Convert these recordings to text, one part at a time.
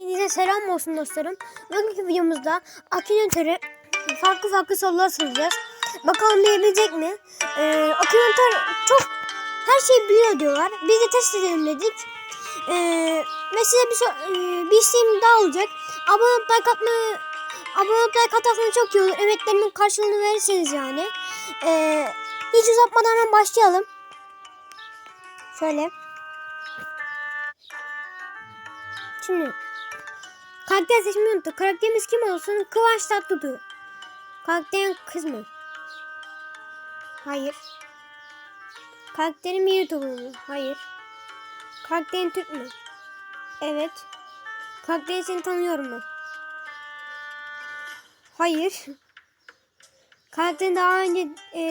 Hepinize selam olsun dostlarım. Bugünkü videomuzda Akinator'e farklı farklı sorular soracağız. Bakalım bilebilecek mi? Ee, Akinator çok her şeyi biliyor diyorlar. Biz de test edelim dedik. Ee, ve bir, so- ee, bir isteğim daha olacak. Abone olup like atmayı abone olup like atarsanız çok iyi olur. Emeklerimin karşılığını verirseniz yani. Ee, hiç uzatmadan hemen başlayalım. Şöyle. Şimdi karakter seçmeyi unuttuk. Karakterimiz kim olsun? Kıvanç Tatlıtuğ. Karakterin kız mı? Hayır. Karakterin bir YouTuber mu? Hayır. Karakterin Türk mü? Evet. Karakterin seni tanıyorum mu? Hayır. Karakterin daha önce e,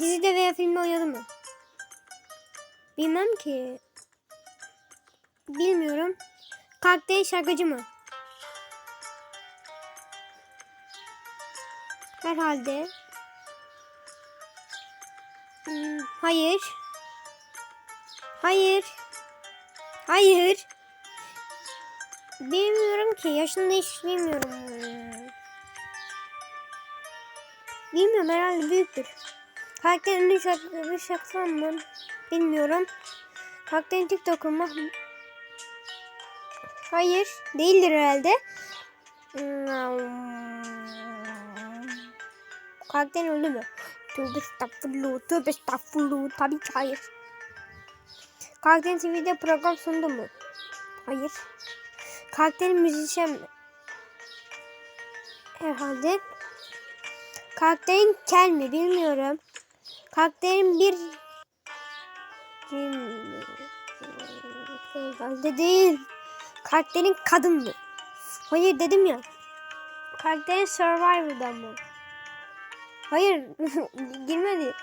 dizide veya filmde oynadı mı? Bilmem ki. Bilmiyorum. Karakterin şarkıcı mı? Herhalde. Hmm, hayır. Hayır. Hayır. Bilmiyorum ki. Yaşını hiç bilmiyorum. Bilmiyorum herhalde büyüktür. Karakterin ünlü şarkı, mı? Bilmiyorum. Karakterin TikTok'u mu? Hayır. Değildir herhalde. Karakterin öldü mü? Tövbe estağfurullah. Tövbe estağfurullah. Tabii ki hayır. Karakterin TV'de program sundu mu? Hayır. Karakterin müzisyen mi? Herhalde. Karakterin kel mi? Bilmiyorum. Karakterin bir... Herhalde değil. Karakterin kadın mı? Hayır dedim ya. Karakterin Survivor'dan mı? Hayır. Girmedi.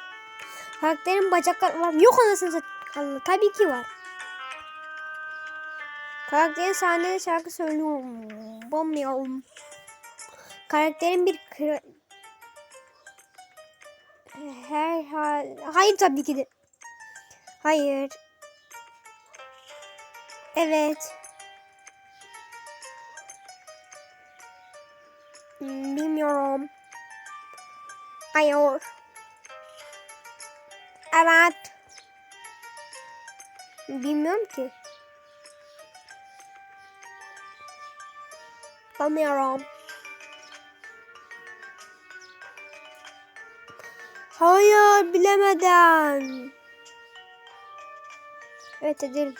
Karakterin bacaklar var. mı? Yok anasını sat. Allah tabii ki var. Karakterin sahnede şarkı söylüyor. Bilmiyorum. Karakterin bir kra- Herhal Hayır tabii ki de. Hayır. Evet. Bilmiyorum. Hayır. Evet. Bilmiyorum ki. Bilmiyorum. Hayır bilemeden. Evet edelim.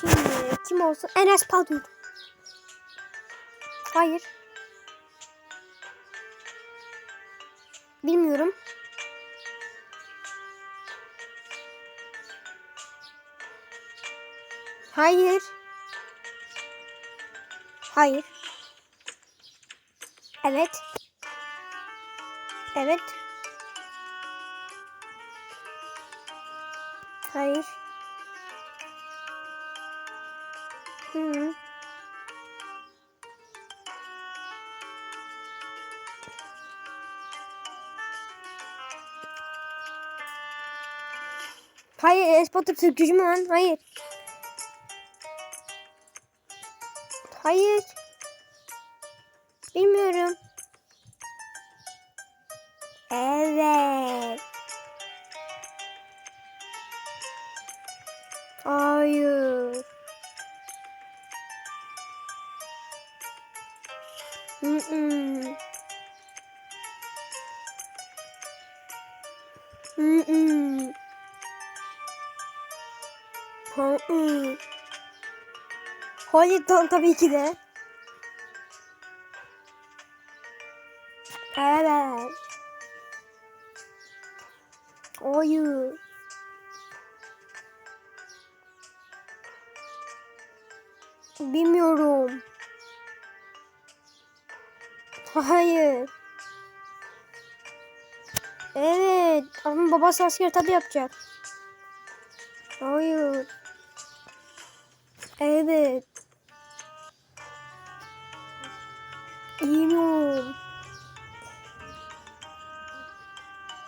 Şimdi kim olsun? Enes Batur. Hayır. Bilmiyorum. Hayır. Hayır. Evet. Evet. Hayır. Hı. Hayır, Espotter Türkçü mü lan? Hayır. Hayır. Bilmiyorum. Evet. Hayır. Mm -mm. Mm -mm. Hayır. Hayır ta- tabii ki de. Evet. Hayır. Bilmiyorum. Hayır. Evet. Ama babası asker tabi yapacak. Hayır. Evet. Bilmiyorum.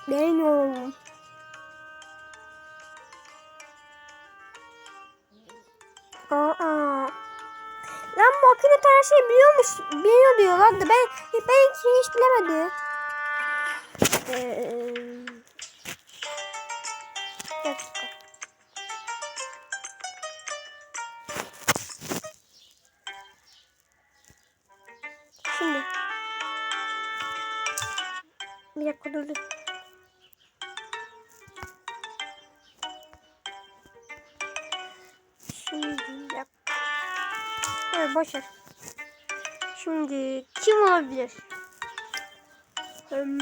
Bilmiyorum. Aa. Lan akıllı her şeyi biliyormuş. Biliyor diyorlar da ben ben hiç, bilemedim. Ee, dakika. Şimdi. Bir dakika dur Şimdi dakika. Evet boş ver. Şimdi kim olabilir? Hmm.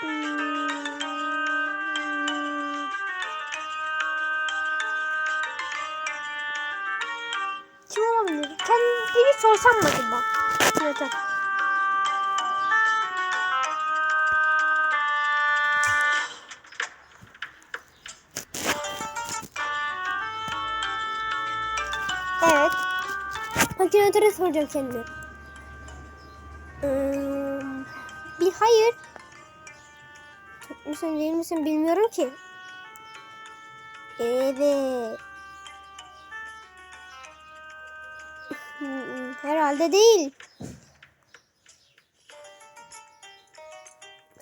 Hmm. Kim olabilir? Kendini sorsam mı acaba? Evet. Evet. Makinatörü soracağım kendime. Ee, bir hayır. Türk müsün değil misin bilmiyorum ki. Evet. Herhalde değil.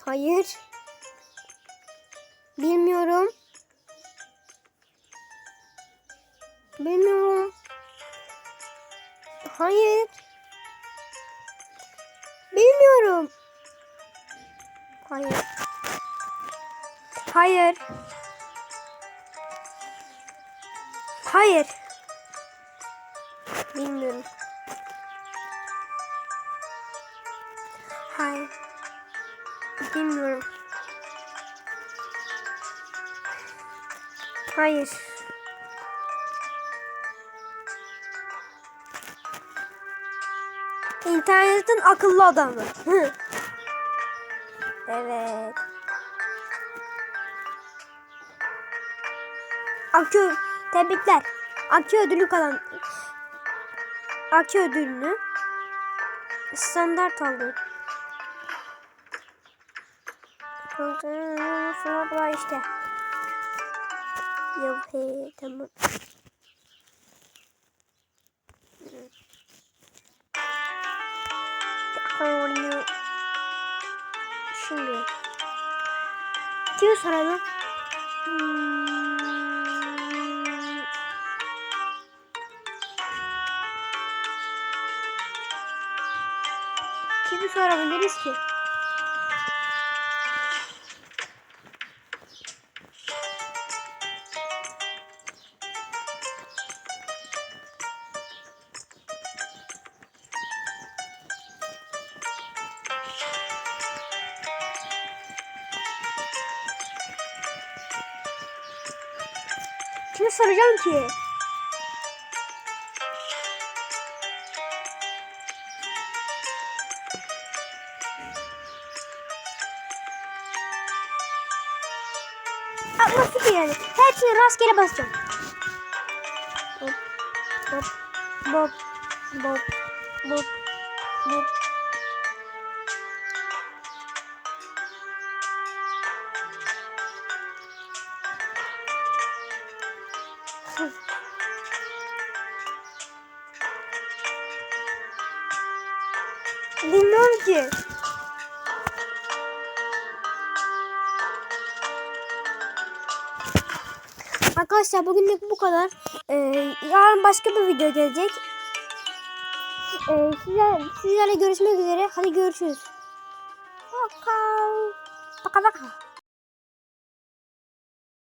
Hayır. Bilmiyorum. Hayır. Bilmiyorum. Hayır. Hayır. Hayır. Bilmiyorum. Hayır. Bilmiyorum. Hayır. İnternetin akıllı adamı. Evet. Akü tebrikler. Akü ödülü kalan Akü ödülünü standart aldı. Sonra işte. Yok he tamam. Onu şimdi kimi soralım? Hmm. Kimi sorabiliriz ki? Kimi soracağım ki? Ama fikir yani. Hepsini rastgele basacağım. Hop, hop, hop, hop, hop, hop. Arkadaşlar bugünlük bu kadar. Ee, yarın başka bir video gelecek. Ee, sizler, sizlerle görüşmek üzere. Hadi görüşürüz.